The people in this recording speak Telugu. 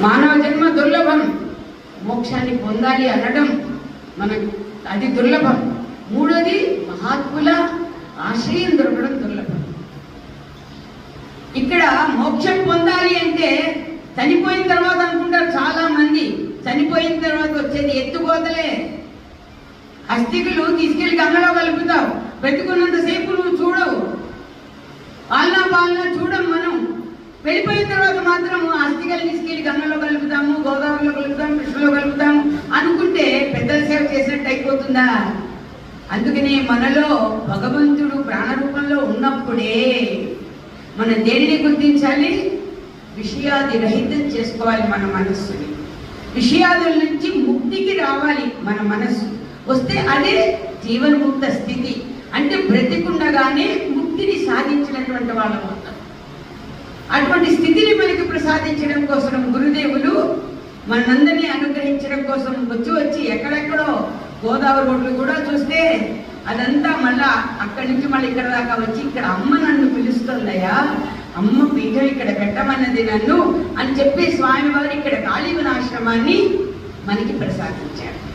మానవ జన్మ దుర్లభం. మోక్షాన్ని పొందాలి అనడం మనకు అది దుర్లభం. మూడోది మహాత్ముల ఆశ్రయం దొరకడం దుర్లభం. ఇక్కడ మోక్షం పొందాలి అంటే చనిపోయిన తర్వాత అనుకుంటారు చాలా మంది చనిపోయిన తర్వాత వచ్చేది ఎత్తుకోతలే. అస్థికులు తీసుకెళ్ళి గంగలో కలుపుతావు బ్రతుకున్నంతసేపు నువ్వు చూడవు. పాలనా పాలన చూడం మనం. వెళ్ళిపోయిన తర్వాత మాత్రం అస్థికల్ని కలుపుతాము అనుకుంటే పెద్దల సేవ చేసినట్టు అయిపోతుందా? అందుకనే మనలో భగవంతుడు ప్రాణరూపంలో ఉన్నప్పుడే మనం దేనిని గుర్తించాలి? విషయాది రహితం చేసుకోవాలి మన మనస్సుని. విషయాదుల నుంచి ముక్తికి రావాలి మన మనస్సు. వస్తే అదే జీవన్ముక్త స్థితి. అంటే బ్రతికుండగానే ముక్తిని సాధించినటువంటి వాళ్ళం అవుతాం. అటువంటి స్థితిని మనకి ప్రసాదించడం కోసం గురుదేవులు మనందరినీ అనుగ్రహించడం కోసం వచ్చి వచ్చి ఎక్కడెక్కడో గోదావరి ఒడ్లు కూడా చూస్తే అదంతా మళ్ళా అక్కడి నుంచి మళ్ళీ ఇక్కడ దాకా వచ్చి ఇక్కడ అమ్మ నన్ను పిలుస్తుందయ్యా అమ్మ పీఠం ఇక్కడ పెట్టమన్నది నన్ను అని చెప్పి స్వామివారు ఇక్కడ కాళీవనాశ్రమాన్ని మనకి ప్రసాదించారు.